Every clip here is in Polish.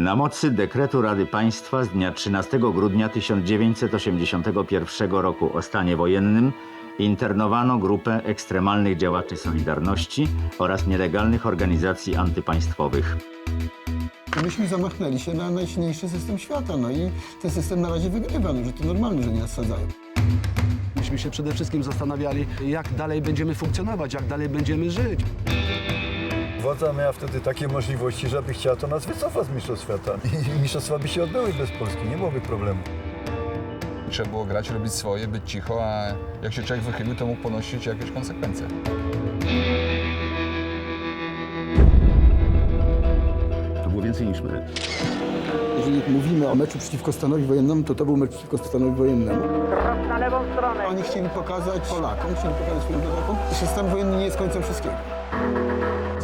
Na mocy dekretu Rady Państwa z dnia 13 grudnia 1981 roku o stanie wojennym internowano grupę ekstremalnych działaczy Solidarności oraz nielegalnych organizacji antypaństwowych. Myśmy zamachnęli się na najsilniejszy system świata, no i ten system na razie wygrywa, no, że to normalne, że nie nasadzają. Myśmy się przede wszystkim zastanawiali, jak dalej będziemy funkcjonować, jak dalej będziemy żyć. Władza miała wtedy takie możliwości, że by chciała to nas wycofać z Mistrzostw Świata. I mistrzostwa by się odbyły bez Polski, nie byłoby problemu. Trzeba było grać, robić swoje, być cicho, a jak się człowiek wychylił, to mógł ponosić jakieś konsekwencje. To było więcej niż my. Jeżeli mówimy o meczu przeciwko stanowi wojennemu, to to był mecz przeciwko stanowi wojennemu. na lewą stronę. Oni chcieli pokazać Polakom, chcieli pokazać swoim rodakom, że stan wojenny nie jest końcem wszystkiego.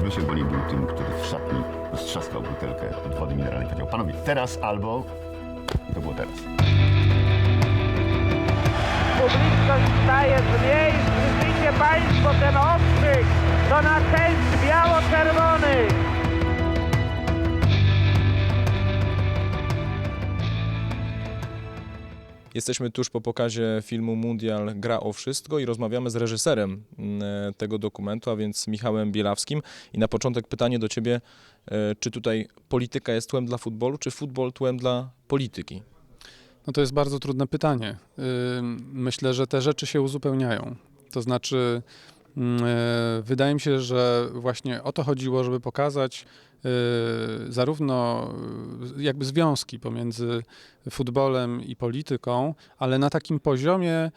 Zbyszek Boni był tym, który w szatni roztrzaskał butelkę od wody mineralnej powiedział, panowie, teraz albo... I to było teraz. Publiczność staje z miejsc. Słyszycie Państwo ten okrzyk. To na cześć biało-czerwonych. Jesteśmy tuż po pokazie filmu Mundial Gra o Wszystko i rozmawiamy z reżyserem mm, e, tego dokumentu, a więc Michałem Bielawskim. I na początek pytanie do Ciebie, e, czy tutaj polityka jest tłem dla futbolu, czy futbol tłem dla polityki? No to jest bardzo trudne pytanie. Myślę, że te rzeczy się uzupełniają. To znaczy, wydaje mi się, że właśnie o to chodziło, żeby pokazać e, zarówno e, jakby związki pomiędzy futbolem i polityką, ale na takim poziomie e,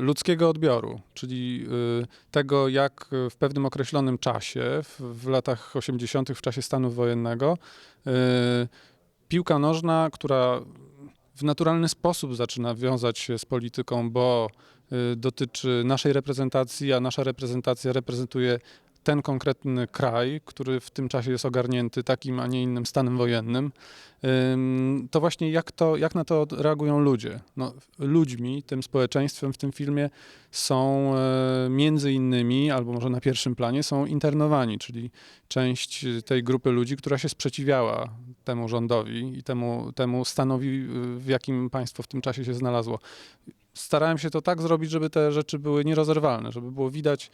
ludzkiego odbioru, czyli e, tego, jak w pewnym określonym czasie, w, latach 80., w czasie stanu wojennego, e, piłka nożna, która w naturalny sposób zaczyna wiązać się z polityką, bo y, dotyczy naszej reprezentacji, a nasza reprezentacja reprezentuje ten konkretny kraj, który w tym czasie jest ogarnięty takim, a nie innym stanem wojennym, Ym, to właśnie jak, to, jak na to reagują ludzie. No, ludźmi, tym społeczeństwem w tym filmie są e, między innymi, albo może na pierwszym planie, są internowani, czyli część tej grupy ludzi, która się sprzeciwiała temu rządowi i temu, temu stanowi, w jakim państwo w tym czasie się znalazło. Starałem się to tak zrobić, żeby te rzeczy były nierozerwalne, żeby było widać,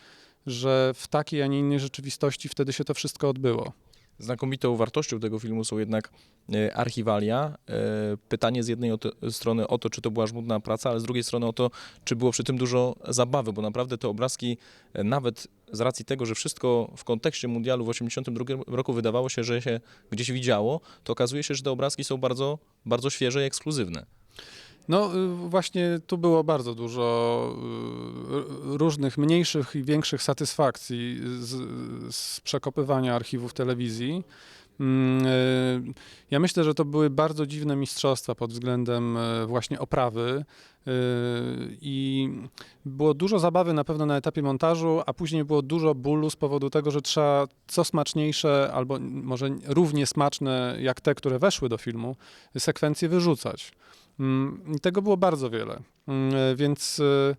że w takiej, a nie innej rzeczywistości wtedy się to wszystko odbyło. Znakomitą wartością tego filmu są jednak e, archiwalia. E, Pytanie z jednej strony o to, czy to była żmudna praca, ale z drugiej strony o to, czy było przy tym dużo zabawy, bo naprawdę te obrazki, e, nawet z racji tego, że wszystko w kontekście mundialu w 1982 roku wydawało się, że się gdzieś widziało, to okazuje się, że te obrazki są bardzo, bardzo świeże i ekskluzywne. No y, właśnie tu było bardzo dużo y, różnych mniejszych i większych satysfakcji z, z przekopywania archiwów telewizji. Mm, y, Ja myślę, że to były bardzo dziwne mistrzostwa pod względem właśnie oprawy i było dużo zabawy na pewno na etapie montażu, a później było dużo bólu z powodu tego, że trzeba co smaczniejsze albo może równie smaczne jak te, które weszły do filmu, sekwencje wyrzucać. Mm, tego było bardzo wiele. Mm, e, Więc e,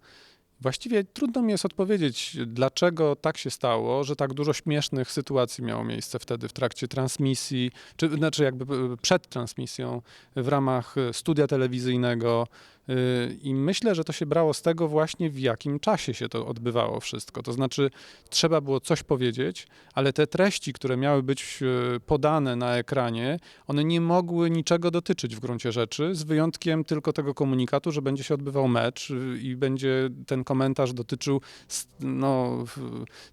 właściwie trudno mi jest odpowiedzieć, dlaczego tak się stało, że tak dużo śmiesznych sytuacji miało miejsce wtedy w trakcie transmisji, czy znaczy jakby e, przed transmisją w ramach studia telewizyjnego. E, I myślę, że to się brało z tego właśnie, w jakim czasie się to odbywało wszystko. To znaczy, trzeba było coś powiedzieć, ale te treści, które miały być e, podane na ekranie, one nie mogły niczego dotyczyć w gruncie rzeczy, z wyjątkiem tylko tego komunikatu, że będzie się odbywał mecz y, i będzie ten komentarz dotyczył no,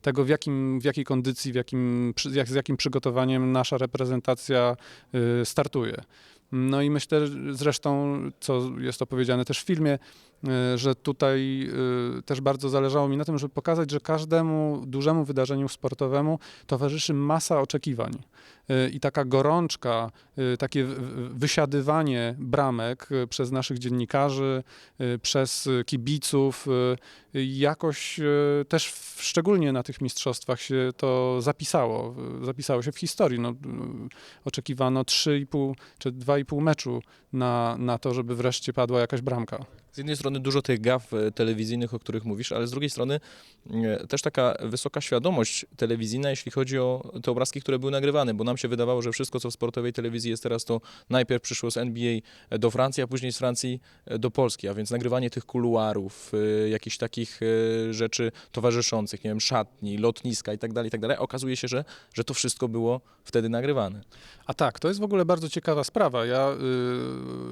tego, w, jakim, w jakiej kondycji, w jakim, z jakim przygotowaniem nasza reprezentacja startuje. No i myślę zresztą, co jest opowiedziane też w filmie, y, że tutaj y, też bardzo zależało mi na tym, żeby pokazać, że każdemu dużemu wydarzeniu sportowemu towarzyszy masa oczekiwań. Y, I taka gorączka, takie wysiadywanie bramek przez naszych dziennikarzy, przez kibiców, jakoś y, też szczególnie na tych mistrzostwach się to zapisało. Zapisało się w historii. No, oczekiwano 3,5 czy 2,5 meczu na, na to, żeby wreszcie padła jakaś bramka. Z jednej strony dużo tych gaf e, telewizyjnych, o których mówisz, ale z drugiej strony e, też taka wysoka świadomość telewizyjna, jeśli chodzi o te obrazki, które były nagrywane, bo nam się wydawało, że wszystko, co w sportowej telewizji jest teraz, to najpierw przyszło z NBA do Francji, a później z Francji e, do Polski, a więc nagrywanie tych kuluarów, e, jakichś takich e, rzeczy towarzyszących, nie wiem, szatni, lotniska i tak dalej, i tak. Okazuje się, że, że to wszystko było wtedy nagrywane. A tak, to jest w ogóle bardzo ciekawa sprawa. Ja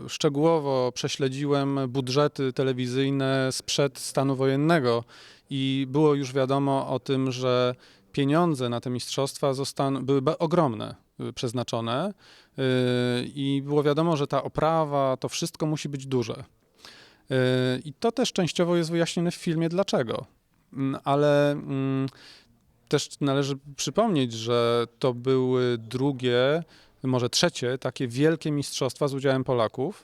y, szczegółowo prześledziłem budżety telewizyjne sprzed stanu wojennego i było już wiadomo o tym, że pieniądze na te mistrzostwa zostaną, były ogromne y, przeznaczone y, i było wiadomo, że ta oprawa, to wszystko musi być duże. Y, I to też częściowo jest wyjaśnione w filmie dlaczego. Mm, Ale mm, też należy przypomnieć, że to były drugie, może trzecie takie wielkie mistrzostwa z udziałem Polaków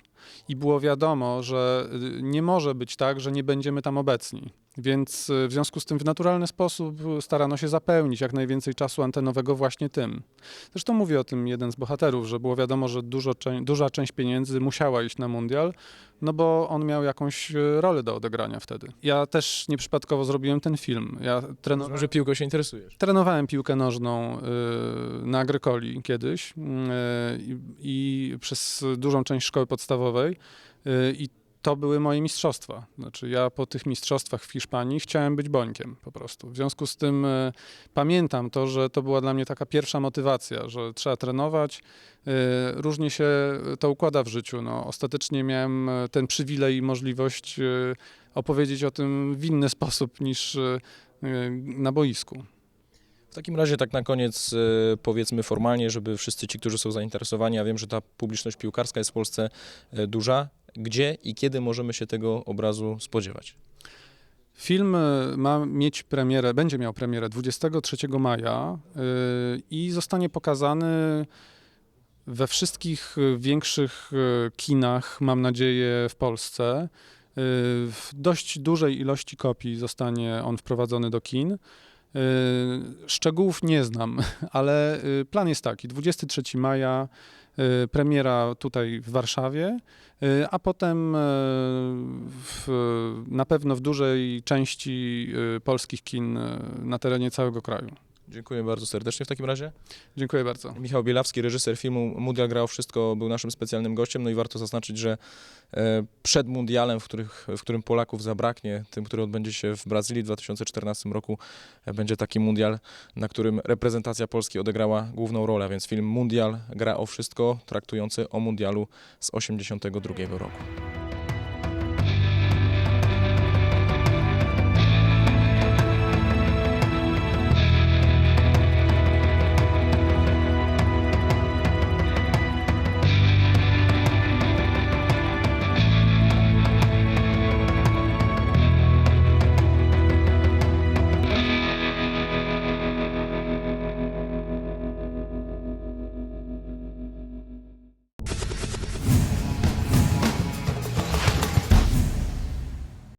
i było wiadomo, że y, nie może być tak, że nie będziemy tam obecni. Więc y, w związku z tym w naturalny sposób starano się zapełnić jak najwięcej czasu antenowego właśnie tym. Zresztą mówi o tym jeden z bohaterów, że było wiadomo, że dużo, duża część pieniędzy musiała iść na mundial, no bo on miał jakąś y, rolę do odegrania wtedy. Ja też nieprzypadkowo zrobiłem ten film. Ja trenowałem... Rozumiem, że piłką się interesujesz. Trenowałem piłkę nożną y, na Agrykoli kiedyś y, i- i przez dużą część szkoły podstawowej y, i to były moje mistrzostwa. Znaczy ja po tych mistrzostwach w Hiszpanii chciałem być bońkiem po prostu. W związku z tym y, pamiętam to, że to była dla mnie taka pierwsza motywacja, że trzeba trenować. Y, Różnie się to układa w życiu. No, ostatecznie miałem y, ten przywilej i możliwość y, opowiedzieć o tym w inny sposób niż y, na boisku. W takim razie tak na koniec e, powiedzmy formalnie, żeby wszyscy ci, którzy są zainteresowani, ja wiem, że ta publiczność piłkarska jest w Polsce e, duża. Gdzie i kiedy możemy się tego obrazu spodziewać? Film y, ma mieć premierę, będzie miał premierę 23 maja y, i zostanie pokazany we wszystkich y, większych kinach, mam nadzieję, w Polsce. W dość dużej ilości kopii zostanie on wprowadzony do kin. Y, Szczegółów nie znam, ale y, plan jest taki: 23 maja, y, premiera tutaj w Warszawie, a potem w, na pewno w dużej części polskich kin na terenie całego kraju. Dziękuję bardzo serdecznie w takim razie. Dziękuję bardzo. Michał Bielawski, reżyser filmu Mundial grał wszystko, był naszym specjalnym gościem. No i warto zaznaczyć, że e, przed Mundialem, w, których, w którym Polaków zabraknie, tym, który odbędzie się w Brazylii w 2014 roku, e, będzie taki Mundial, na którym reprezentacja Polski odegrała główną rolę. Więc film Mundial gra o wszystko, traktujący o Mundialu z 82 roku.